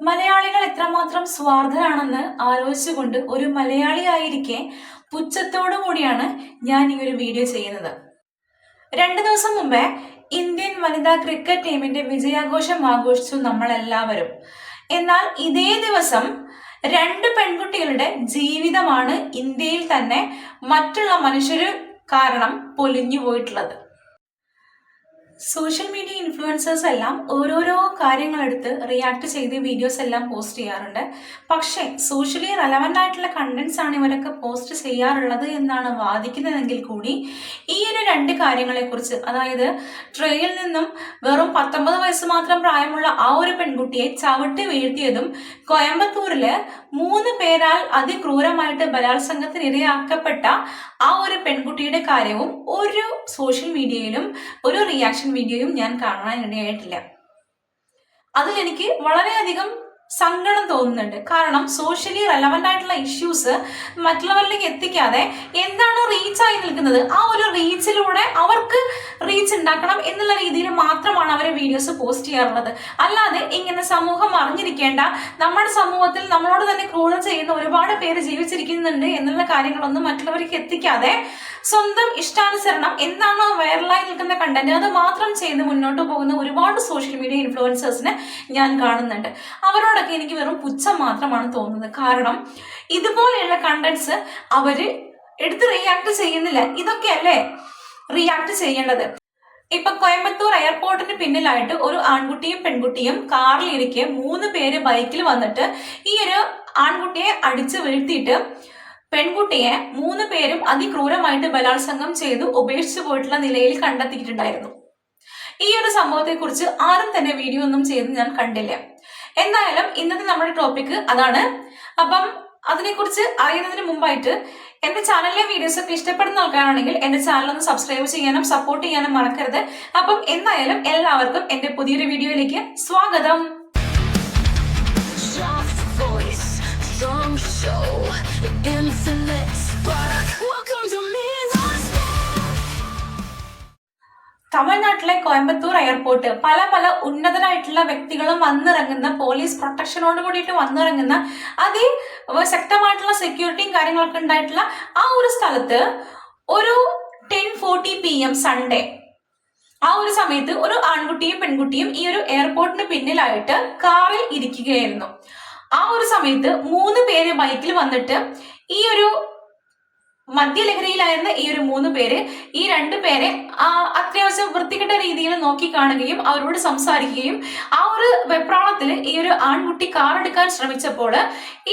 മലയാളികൾ എത്രമാത്രം സ്വാർത്ഥരാണെന്ന് ആലോചിച്ചുകൊണ്ട് ഒരു മലയാളിയായിരിക്കെ പുച്ഛത്തോടു കൂടിയാണ് ഞാൻ ഈ ഒരു വീഡിയോ ചെയ്യുന്നത്. രണ്ടു ദിവസം മുമ്പേ ഇന്ത്യൻ വനിതാ ക്രിക്കറ്റ് ടീമിന്റെ വിജയാഘോഷം ആഘോഷിച്ചു നമ്മൾ എല്ലാവരും എന്നാൽ ഇതേ ദിവസം രണ്ട് പെൺകുട്ടികളുടെ ജീവിതമാണ് ഇന്ത്യയിൽ തന്നെ മറ്റുള്ള മനുഷ്യർ കാരണം പൊലിഞ്ഞു പോയിട്ടുള്ളത്. സോഷ്യൽ മീഡിയ ഇൻഫ്ലുവൻസേഴ്സ് എല്ലാം ഓരോരോ കാര്യങ്ങളെടുത്ത് റിയാക്ട് ചെയ്ത് വീഡിയോസ് എല്ലാം പോസ്റ്റ് ചെയ്യാറുണ്ട്. പക്ഷേ സോഷ്യലി റെലവന്റ് ആയിട്ടുള്ള കണ്ടന്റ്സ് ആണ് ഇവരൊക്കെ പോസ്റ്റ് ചെയ്യാറുള്ളത് എന്നാണ് വാദിക്കുന്നതെങ്കിൽ കൂടി ഈ ഒരു രണ്ട് കാര്യങ്ങളെക്കുറിച്ച് അതായത് ട്രെയിൽ നിന്നും വെറും പത്തൊമ്പത് വയസ്സ് മാത്രം പ്രായമുള്ള ആ ഒരു പെൺകുട്ടിയെ ചവിട്ടി വീഴ്ത്തിയതും കോയമ്പത്തൂരിൽ മൂന്ന് പേരാൽ അതിക്രൂരമായിട്ട് ബലാത്സംഗത്തിന് ഇരയാക്കപ്പെട്ട ആ ഒരു പെൺകുട്ടിയുടെ കാര്യവും ഒരു സോഷ്യൽ മീഡിയയിലും ഒരു റിയാക്ഷൻ വീഡിയോയും ഞാൻ അതിൽ എനിക്ക് വളരെയധികം സങ്കടം തോന്നുന്നുണ്ട്. കാരണം സോഷ്യലി റെലവന്റ് ആയിട്ടുള്ള ഇഷ്യൂസ് മറ്റുള്ളവരിലേക്ക് എത്തിക്കാതെ എന്താണ് റീച്ചായി നിൽക്കുന്നത്? ആ ഒരു റീച്ചിലൂടെ അവർക്ക് റീച്ച് ഉണ്ടാക്കണം എന്നുള്ള രീതിയിൽ മാത്രമാണ് അവർ വീഡിയോസ് പോസ്റ്റ് ചെയ്യാറുള്ളത്. അല്ലാതെ ഇങ്ങനെ സമൂഹം അറിഞ്ഞിരിക്കേണ്ട നമ്മുടെ സമൂഹത്തിൽ നമ്മളോട് തന്നെ ക്രൂരത ചെയ്യുന്ന ഒരുപാട് പേര് ജീവിച്ചിരിക്കുന്നുണ്ട് എന്നുള്ള കാര്യങ്ങളൊന്നും മറ്റുള്ളവർക്ക് എത്തിക്കാതെ സ്വന്തം ഇഷ്ടാനുസരണം എന്താണോ വൈറലായി നിൽക്കുന്ന കണ്ടന്റ് അത് മാത്രം ചെയ്ത് മുന്നോട്ട് പോകുന്ന ഒരുപാട് സോഷ്യൽ മീഡിയ ഇൻഫ്ലുവൻസേഴ്സിനെ ഞാൻ കാണുന്നുണ്ട്. അവരോടൊക്കെ എനിക്ക് വെറും പുച്ഛം മാത്രമാണ് തോന്നുന്നത്. കാരണം ഇതുപോലെയുള്ള കണ്ടന്റ്സ് അവർ എടുത്ത് റിയാക്ട് ചെയ്യുന്നില്ല. ഇതൊക്കെയല്ലേ റിയാക്ട് ചെയ്യേണ്ടത്? ഇപ്പൊ കോയമ്പത്തൂർ എയർപോർട്ടിന് പിന്നിലായിട്ട് ഒരു ആൺകുട്ടിയും പെൺകുട്ടിയും കാറിലിരിക്കെ മൂന്ന് പേര് ബൈക്കിൽ വന്നിട്ട് ഈ ഒരു ആൺകുട്ടിയെ അടിച്ചു വീഴ്ത്തിയിട്ട് പെൺകുട്ടിയെ മൂന്ന് പേരും അതിക്രൂരമായിട്ട് ബലാത്സംഗം ചെയ്തു ഉപേക്ഷിച്ചു പോയിട്ടുള്ള നിലയിൽ കണ്ടെത്തിയിട്ടുണ്ടായിരുന്നു. ഈ ഒരു സംഭവത്തെക്കുറിച്ച് ആരും തന്നെ വീഡിയോ ഒന്നും ചെയ്ത് ഞാൻ കണ്ടില്ല. എന്തായാലും ഇന്നത്തെ നമ്മുടെ ടോപ്പിക് അതാണ് അപ്പം അതിനെക്കുറിച്ച് അറിയുന്നതിന് മുമ്പായിട്ട് എന്റെ ചാനലിലെ വീഡിയോസ് ഒക്കെ ഇഷ്ടപ്പെടുന്ന ആൾക്കാരാണെങ്കിൽ എന്റെ ചാനൽ ഒന്ന് സബ്സ്ക്രൈബ് ചെയ്യാനും സപ്പോർട്ട് ചെയ്യാനും മറക്കരുത് അപ്പം എന്തായാലും എല്ലാവർക്കും എന്റെ പുതിയൊരു വീഡിയോയിലേക്ക് സ്വാഗതം voice, song show. തമിഴ്നാട്ടിലെ കോയമ്പത്തൂർ എയർപോർട്ട് പല പല ഉന്നതരായിട്ടുള്ള വ്യക്തികളും വന്നിറങ്ങുന്ന പോലീസ് പ്രൊട്ടക്ഷനോട് കൂടിയിട്ട് വന്നിറങ്ങുന്ന അതി ശക്തമായിട്ടുള്ള സെക്യൂരിറ്റിയും കാര്യങ്ങളൊക്കെ ഉണ്ടായിട്ടുള്ള ആ ഒരു സ്ഥലത്ത് ഒരു ten forty P M Sunday ആ ഒരു സമയത്ത് ഒരു ആൺകുട്ടിയും പെൺകുട്ടിയും ഈ ഒരു എയർപോർട്ടിന് പിന്നിലായിട്ട് കാറിൽ ഇരിക്കുകയായിരുന്നു. ആ ഒരു സമയത്ത് മൂന്ന് പേര് ബൈക്കിൽ വന്നിട്ട് ഈ ഒരു മദ്യലഹരിയിലായിരുന്ന ഈ ഒരു മൂന്ന് പേര് ഈ രണ്ടു പേരെ അത്യാവശ്യം വൃത്തികെട്ട രീതിയിൽ നോക്കി കാണുകയും അവരോട് സംസാരിക്കുകയും ആ ഒരു വെപ്രാളത്തിൽ ഈ ഒരു ആൺകുട്ടി കാർ എടുക്കാൻ ശ്രമിച്ചപ്പോൾ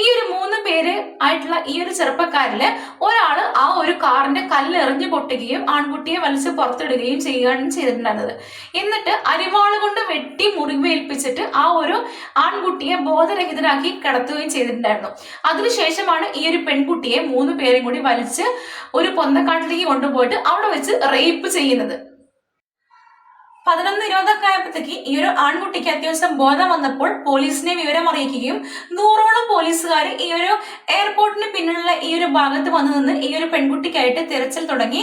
ഈ ഒരു മൂന്ന് പേര് ആയിട്ടുള്ള ഈ ഒരു ചെറുപ്പക്കാരിൽ ഒരാൾ ആ ഒരു കാറിന്റെ കല്ല് എറിഞ്ഞു പൊട്ടുകയും ആൺകുട്ടിയെ വലിച്ച് പുറത്തിടുകയും ചെയ്യുകയാണ് ചെയ്തിട്ടുണ്ടായിരുന്നത്. എന്നിട്ട് അരിവാൾ കൊണ്ട് വെട്ടി മുറിവേൽപ്പിച്ചിട്ട് ആ ഒരു ആൺകുട്ടിയെ ബോധരഹിതരാക്കി കിടത്തുകയും ചെയ്തിട്ടുണ്ടായിരുന്നു. അതിനുശേഷമാണ് ഈ ഒരു പെൺകുട്ടിയെ മൂന്ന് പേരും കൂടി വലിച്ച് ഒരു പൊന്തക്കാട്ടിലേക്ക് കൊണ്ടുപോയിട്ട് അവിടെ വെച്ച് റേപ്പ് ചെയ്യുന്നത്. പതിനൊന്ന് ഇരുപതൊക്കെ ആയപ്പോഴത്തേക്ക് ഈ ഒരു ആൺകുട്ടിക്ക് അത്യാവശ്യം ബോധം വന്നപ്പോൾ പോലീസിനെ വിവരം അറിയിക്കുകയും നൂറോളം പോലീസുകാർ ഈ ഒരു എയർപോർട്ടിന് പിന്നിലുള്ള ഈ ഒരു ഭാഗത്ത് വന്നു നിന്ന് ഈ ഒരു പെൺകുട്ടിക്കായിട്ട് തിരച്ചിൽ തുടങ്ങി.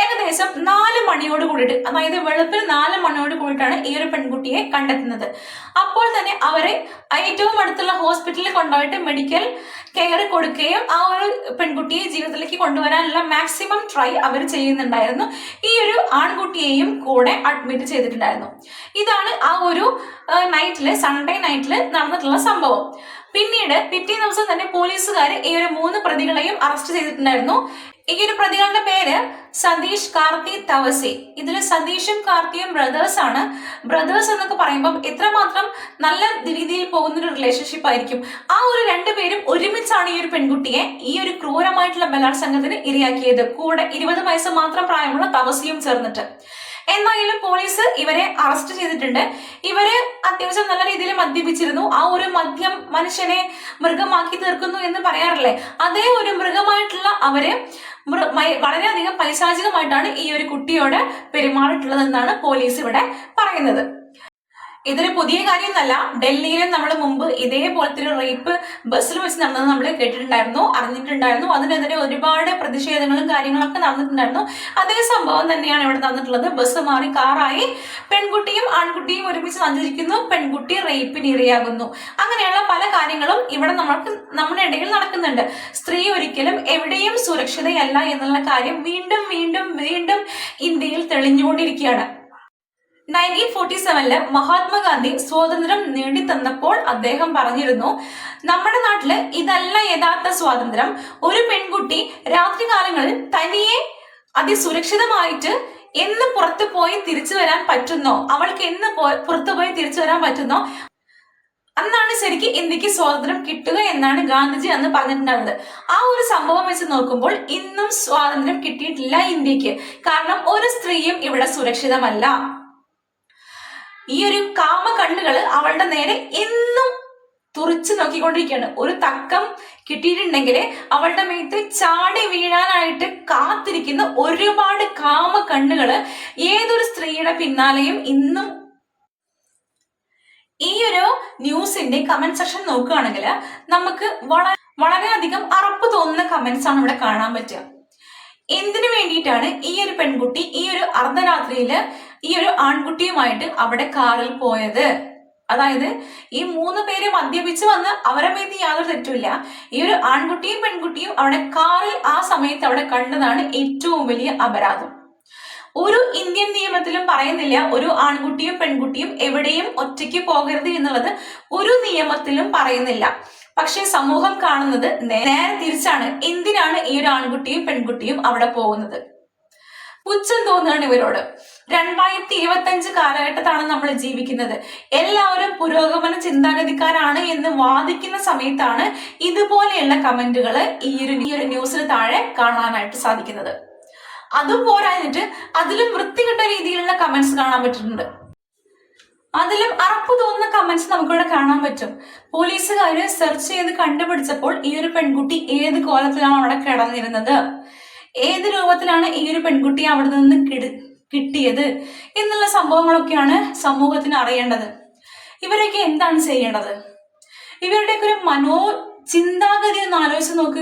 ഏകദേശം നാല് മണിയോട് കൂടിയിട്ട് അതായത് വെളുപ്പിൽ നാല് മണിയോട് കൂടിയിട്ടാണ് ഈ ഒരു പെൺകുട്ടിയെ കണ്ടെത്തുന്നത്. അപ്പോൾ തന്നെ അവരെ ഏറ്റവും അടുത്തുള്ള ഹോസ്പിറ്റലിൽ കൊണ്ടുപോയിട്ട് മെഡിക്കൽ കെയർ കൊടുക്കുകയും ആ ഒരു പെൺകുട്ടിയെ ജീവിതത്തിലേക്ക് കൊണ്ടുവരാനുള്ള മാക്സിമം ട്രൈ അവർ ചെയ്യുന്നുണ്ടായിരുന്നു. ഈ ഒരു ആൺകുട്ടിയെയും കൂടെ അഡ്മിറ്റ് ചെയ്തിട്ടുണ്ടായിരുന്നു. ഇതാണ് ആ ഒരു നൈറ്റിൽ സൺഡേ നൈറ്റിൽ നടന്നിട്ടുള്ള സംഭവം. പിന്നീട് പിറ്റേ ദിവസം തന്നെ പോലീസുകാർ ഈ ഒരു മൂന്ന് പ്രതികളെയും അറസ്റ്റ് ചെയ്തിട്ടുണ്ടായിരുന്നു. ഈ ഒരു പ്രതികളുടെ പേര് സതീഷ് കാർത്തി തവസി. ഇതിൽ സതീഷും കാർത്തിയും ബ്രദേഴ്സ് ആണ്. ബ്രദേഴ്സ് എന്നൊക്കെ പറയുമ്പോൾ എത്രമാത്രം നല്ല രീതിയിൽ പോകുന്ന ഒരു റിലേഷൻഷിപ്പ് ആയിരിക്കും. ആ ഒരു രണ്ടുപേരും ഒരുമിച്ചാണ് ഈ ഒരു പെൺകുട്ടിയെ ഈ ഒരു ക്രൂരമായിട്ടുള്ള ബലാത്സംഗത്തിന് ഇരയാക്കിയത്. കൂടെ ഇരുപത് വയസ്സ് മാത്രം പ്രായമുള്ള തവസിയും ചേർന്നിട്ട്. എന്തായാലും പോലീസ് ഇവരെ അറസ്റ്റ് ചെയ്തിട്ടുണ്ട്. ഇവരെ അത്യാവശ്യം നല്ല രീതിയിൽ മദ്യപിച്ചിരുന്നു. ആ ഒരു മദ്യം മനുഷ്യനെ മൃഗമാക്കി തീർക്കുന്നു എന്ന് പറയാറില്ലേ? അതേ ഒരു മൃഗമായിട്ടുള്ള അവരെ വളരെയധികം പൈശാചികമായിട്ടാണ് ഈ ഒരു കുട്ടിയോട് പെരുമാറിയിട്ടുള്ളത് എന്നാണ് പോലീസ് ഇവിടെ പറയുന്നത്. ഇതൊരു പുതിയ കാര്യമൊന്നല്ല. ഡൽഹിയിലും നമ്മൾ മുമ്പ് ഇതേപോലത്തെ ഒരു റേപ്പ് ബസ്സിൽ വെച്ച് നടന്നത് നമ്മൾ കേട്ടിട്ടുണ്ടായിരുന്നു അറിഞ്ഞിട്ടുണ്ടായിരുന്നു. അതിനെതിരെ ഒരുപാട് പ്രതിഷേധങ്ങളും കാര്യങ്ങളൊക്കെ നടന്നിട്ടുണ്ടായിരുന്നു. അതേ സംഭവം തന്നെയാണ് ഇവിടെ നടന്നിട്ടുള്ളത്. ബസ് മാറി കാറായി പെൺകുട്ടിയും ആൺകുട്ടിയും ഒരുമിച്ച് സഞ്ചരിക്കുന്നു. പെൺകുട്ടി റേപ്പിന് ഇരയാകുന്നു. അങ്ങനെയുള്ള പല കാര്യങ്ങളും ഇവിടെ നമ്മൾക്ക് നമ്മുടെ ഇടയിൽ നടക്കുന്നുണ്ട്. സ്ത്രീ ഒരിക്കലും എവിടെയും സുരക്ഷിതയല്ല എന്നുള്ള കാര്യം വീണ്ടും വീണ്ടും വീണ്ടും ഇന്ത്യയിൽ തെളിഞ്ഞുകൊണ്ടിരിക്കുകയാണ്. നയന്റീൻ ഫോർട്ടി സെവനിൽ മഹാത്മാഗാന്ധി സ്വാതന്ത്ര്യം നേടിത്തന്നപ്പോൾ അദ്ദേഹം പറഞ്ഞിരുന്നു നമ്മുടെ നാട്ടിൽ ഇതല്ല യഥാർത്ഥ സ്വാതന്ത്ര്യം. ഒരു പെൺകുട്ടി രാത്രികാലങ്ങളിൽ തനിയെ അതിസുരക്ഷിതമായിട്ട് എന്ന് പുറത്തു പോയി തിരിച്ചു വരാൻ പറ്റുന്നോ? അവൾക്ക് എന്ന് പുറത്തു പോയി തിരിച്ചു വരാൻ പറ്റുന്നോ? അന്നാണ് ശരിക്കും ഇന്ത്യയ്ക്ക് സ്വാതന്ത്ര്യം കിട്ടുക എന്നാണ് ഗാന്ധിജി അന്ന് പറഞ്ഞിട്ടുണ്ടായിരുന്നത്. ആ ഒരു സംഭവം വെച്ച് നോക്കുമ്പോൾ ഇന്നും സ്വാതന്ത്ര്യം കിട്ടിയിട്ടില്ല ഇന്ത്യയ്ക്ക്. കാരണം ഒരു സ്ത്രീയും ഇവിടെ സുരക്ഷിതമല്ല. ഈ ഒരു കാമ കണ്ണുകൾ അവളുടെ നേരെ എന്നും തുറച്ചു നോക്കിക്കൊണ്ടിരിക്കുകയാണ്. ഒരു തക്കം കിട്ടിയിട്ടുണ്ടെങ്കിൽ അവളുടെ മേത്ത് ചാടി വീഴാനായിട്ട് കാത്തിരിക്കുന്ന ഒരുപാട് കാമ കണ്ണുകൾ ഏതൊരു സ്ത്രീയുടെ പിന്നാലെയും ഇന്നും ഈ ഒരു ന്യൂസിന്റെ കമന്റ് സെക്ഷൻ നോക്കുകയാണെങ്കിൽ നമുക്ക് വളരെ വളരെയധികം അറപ്പ് തോന്നുന്ന കമന്റ്സ് ആണ് ഇവിടെ കാണാൻ പറ്റുക. എന്തിനു വേണ്ടിയിട്ടാണ് ഈ ഒരു പെൺകുട്ടി ഈ ഒരു അർദ്ധരാത്രിയിൽ ഈ ഒരു ആൺകുട്ടിയുമായിട്ട് അവിടെ കാറിൽ പോയത്. അതായത് ഈ മൂന്ന് പേര് മദ്യപിച്ച് വന്ന് അവരെ മേത്ത് യാതൊരു തെറ്റുമില്ല. ഈ ഒരു ആൺകുട്ടിയും പെൺകുട്ടിയും അവിടെ കാറിൽ ആ സമയത്ത് അവിടെ കണ്ടതാണ് ഏറ്റവും വലിയ അപരാധം. ഒരു ഇന്ത്യൻ നിയമത്തിലും പറയുന്നില്ല ഒരു ആൺകുട്ടിയും പെൺകുട്ടിയും എവിടെയും ഒറ്റയ്ക്ക് പോകരുത് എന്നുള്ളത് ഒരു നിയമത്തിലും പറയുന്നില്ല. പക്ഷേ സമൂഹം കാണുന്നത് നേരെ തിരിച്ചാണ് എന്തിനാണ് ഈ ഒരു ആൺകുട്ടിയും പെൺകുട്ടിയും അവിടെ പോകുന്നത്? പുച്ഛം തോന്നുകയാണ് ഇവരോട്. രണ്ടായിരത്തി ഇരുപത്തി അഞ്ച് കാലഘട്ടത്താണ് നമ്മൾ ജീവിക്കുന്നത്. എല്ലാവരും പുരോഗമന ചിന്താഗതിക്കാരാണ് എന്ന് വാദിക്കുന്ന സമയത്താണ് ഇതുപോലെയുള്ള കമന്റുകൾ ഈ ഒരു ഈ ഒരു ന്യൂസിന് താഴെ കാണാനായിട്ട് സാധിക്കുന്നത്. അതും പോരാഞ്ഞിട്ട് അതിലും വൃത്തികെട്ട രീതിയിലുള്ള കമന്റ്സ് കാണാൻ പറ്റുന്നുണ്ട്. അതിലും അറപ്പ് തോന്നുന്ന കമന്റ്സ് നമുക്കിവിടെ കാണാൻ പറ്റും. പോലീസുകാര് സെർച്ച് ചെയ്ത് കണ്ടുപിടിച്ചപ്പോൾ ഈ ഒരു പെൺകുട്ടി ഏത് കോലത്തിലാണ് അവിടെ കിടന്നിരുന്നത്? ഏത് രൂപത്തിലാണ് ഈ ഒരു പെൺകുട്ടി അവിടെ നിന്ന് കിട- കിട്ടിയത് എന്നുള്ള സംഭവങ്ങളൊക്കെയാണ് സമൂഹത്തിന് അറിയേണ്ടത്. ഇവരൊക്കെ എന്താണ് ചെയ്യേണ്ടത്? ഇവരുടെയൊക്കെ ഒരു മനോ ചിന്താഗതി ഒന്ന് ആലോചിച്ച് നോക്ക്.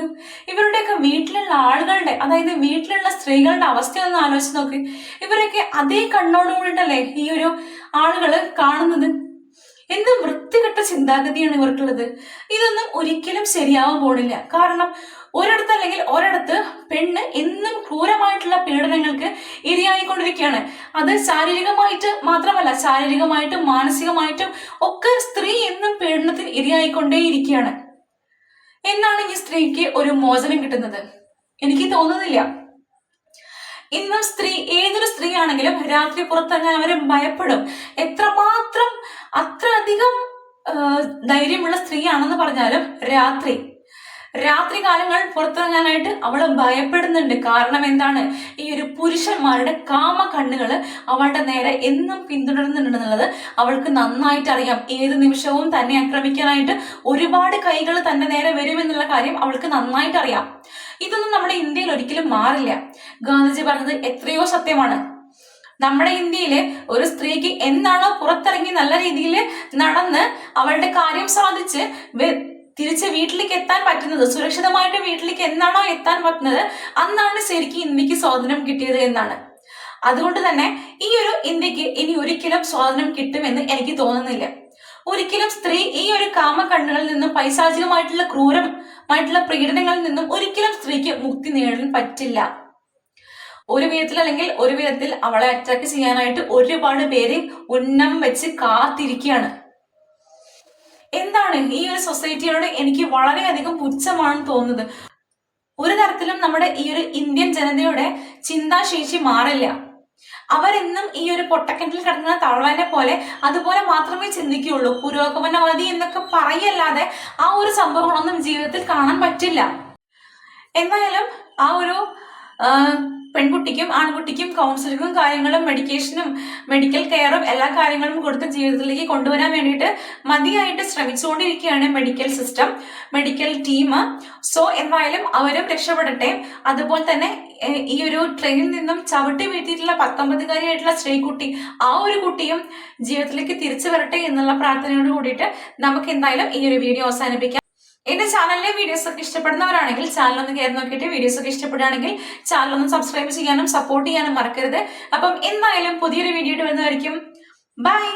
ഇവരുടെയൊക്കെ വീട്ടിലുള്ള ആളുകളുടെ അതായത് വീട്ടിലുള്ള സ്ത്രീകളുടെ അവസ്ഥ ഒന്ന് ആലോചിച്ച് നോക്ക്. ഇവരൊക്കെ അതേ കണ്ണോടുകൂടിട്ടല്ലേ ഈ ഒരു ആളുകൾ കാണുന്നത്? എന്ത് ചിന്താഗതിയാണ് ഇവർക്കുള്ളത്. ഇതൊന്നും ഒരിക്കലും ശരിയാവാൻ പോണില്ല. കാരണം ഒരിടത്ത് അല്ലെങ്കിൽ ഒരിടത്ത് പെണ്ണ് എന്നും ക്രൂരമായിട്ടുള്ള പീഡനങ്ങൾക്ക് ഇരയായിക്കൊണ്ടിരിക്കുകയാണ്. അത് ശാരീരികമായിട്ട് മാത്രമല്ല ശാരീരികമായിട്ടും മാനസികമായിട്ടും ഒക്കെ സ്ത്രീ എന്നും പീഡനത്തിന് ഇരയായിക്കൊണ്ടേയിരിക്കുകയാണ്. എന്നാണ് ഈ സ്ത്രീക്ക് ഒരു മോചനം കിട്ടുന്നത്. എനിക്ക് തോന്നുന്നില്ല. ഇന്നും സ്ത്രീ ഏതൊരു സ്ത്രീ ആണെങ്കിലും രാത്രി പുറത്തിറങ്ങാൻ അവരെ ഭയപ്പെടും. എത്രമാത്രം അത്ര അധികം ആ, ധൈര്യമുള്ള സ്ത്രീയാണെന്ന് പറഞ്ഞാലും രാത്രി. രാത്രി കാലങ്ങൾ പുറത്തിറങ്ങാനായിട്ട് അവൾ ഭയപ്പെടുന്നുണ്ട്. കാരണം എന്താണ്? ഈ ഒരു പുരുഷന്മാരുടെ കാമ കണ്ണുകൾ അവളുടെ നേരെ എന്നും പിന്തുടരുന്നുണ്ടെന്നുള്ളത് അവൾക്ക് നന്നായിട്ട് അറിയാം. ഏത് നിമിഷവും തന്നെ ആക്രമിക്കാനായിട്ട് ഒരുപാട് കൈകൾ തന്റെ നേരെ വരുമെന്നുള്ള കാര്യം അവൾക്ക് നന്നായിട്ട് അറിയാം. ഇതൊന്നും നമ്മുടെ ഇന്ത്യയിൽ ഒരിക്കലും മാറില്ല. ഗാന്ധിജി പറഞ്ഞത് എത്രയോ സത്യമാണ്. നമ്മുടെ ഇന്ത്യയിൽ ഒരു സ്ത്രീക്ക് എന്താണോ പുറത്തിറങ്ങി നല്ല രീതിയിൽ നടന്ന് അവളുടെ കാര്യം സാധിച്ച് തിരിച്ച് വീട്ടിലേക്ക് എത്താൻ പറ്റുന്നത് സുരക്ഷിതമായിട്ട് വീട്ടിലേക്ക് എന്നാണോ എത്താൻ പറ്റുന്നത് അന്നാണ് ശരിക്കും ഇന്ത്യയ്ക്ക് സ്വാതന്ത്ര്യം കിട്ടിയത് എന്നാണ്. അതുകൊണ്ട് തന്നെ ഈ ഒരു ഇന്ത്യയ്ക്ക് ഇനി ഒരിക്കലും സ്വാതന്ത്ര്യം കിട്ടുമെന്ന് എനിക്ക് തോന്നുന്നില്ല. ഒരിക്കലും സ്ത്രീ ഈ ഒരു കാമ കണ്ണുകളിൽ നിന്നും പൈശാചികമായിട്ടുള്ള ക്രൂരമായിട്ടുള്ള പീഡനങ്ങളിൽ നിന്നും ഒരിക്കലും സ്ത്രീക്ക് മുക്തി നേടാൻ പറ്റില്ല. ഒരു വിധത്തിൽ അല്ലെങ്കിൽ ഒരു വിധത്തിൽ അവളെ അറ്റാക്ക് ചെയ്യാനായിട്ട് ഒരുപാട് പേര് ഉന്നം വെച്ച് കാത്തിരിക്കുകയാണ്. എന്താണ് ഈ ഒരു സൊസൈറ്റിയോട് എനിക്ക് വളരെയധികം പുച്ഛമാണ് തോന്നുന്നത്? ഒരു തരത്തിലും നമ്മുടെ ഈ ഒരു ഇന്ത്യൻ ജനതയുടെ ചിന്താശേഷി മാറില്ല. അവരെന്നും ഈ ഒരു പൊട്ടക്കിണറ്റിൽ കിടക്കുന്ന തളവനെ പോലെ അതുപോലെ മാത്രമേ ചിന്തിക്കുകയുള്ളൂ. പുരോഗമനവാദി എന്നൊക്കെ പറയല്ലാതെ ആ ഒരു സംഭവങ്ങളൊന്നും ജീവിതത്തിൽ കാണാൻ പറ്റില്ല. എന്തായാലും ആ ഒരു പെൺകുട്ടിക്കും ആൺകുട്ടിക്കും കൗൺസിലിങ്ങും കാര്യങ്ങളും മെഡിക്കേഷനും മെഡിക്കൽ കെയറും എല്ലാ കാര്യങ്ങളും കൊടുത്ത് ജീവിതത്തിലേക്ക് കൊണ്ടുവരാൻ വേണ്ടിയിട്ട് മതിയായിട്ട് ശ്രമിച്ചുകൊണ്ടിരിക്കുകയാണ് medical system medical team so എന്തായാലും അവരും രക്ഷപ്പെടട്ടെ. അതുപോലെ തന്നെ ഈ ഒരു ട്രെയിനിൽ നിന്നും ചവിട്ടി വീഴ്ത്തിയിട്ടുള്ള പത്തൊമ്പതുകാരിയായിട്ടുള്ള സ്ത്രീകുട്ടി ആ ഒരു കുട്ടിയും ജീവിതത്തിലേക്ക് തിരിച്ചു വരട്ടെ എന്നുള്ള പ്രാർത്ഥനയോട് കൂടിയിട്ട് നമുക്ക് എന്തായാലും ഈ ഒരു വീഡിയോ അവസാനിപ്പിക്കാം. എന്റെ ചാനലിലെ വീഡിയോസ് ഒക്കെ ഇഷ്ടപ്പെടുന്നവരാണെങ്കിൽ ചാനൽ ഒന്ന് കയറി നോക്കിയിട്ട് വീഡിയോസ് ഒക്കെ ഇഷ്ടപ്പെടുകയാണെങ്കിൽ ചാനൽ ഒന്ന് സബ്സ്ക്രൈബ് ചെയ്യാനും സപ്പോർട്ട് ചെയ്യാനും മറക്കരുത്. അപ്പം എന്തായാലും പുതിയൊരു വീഡിയോ വരുന്നതായിരിക്കും. ബൈ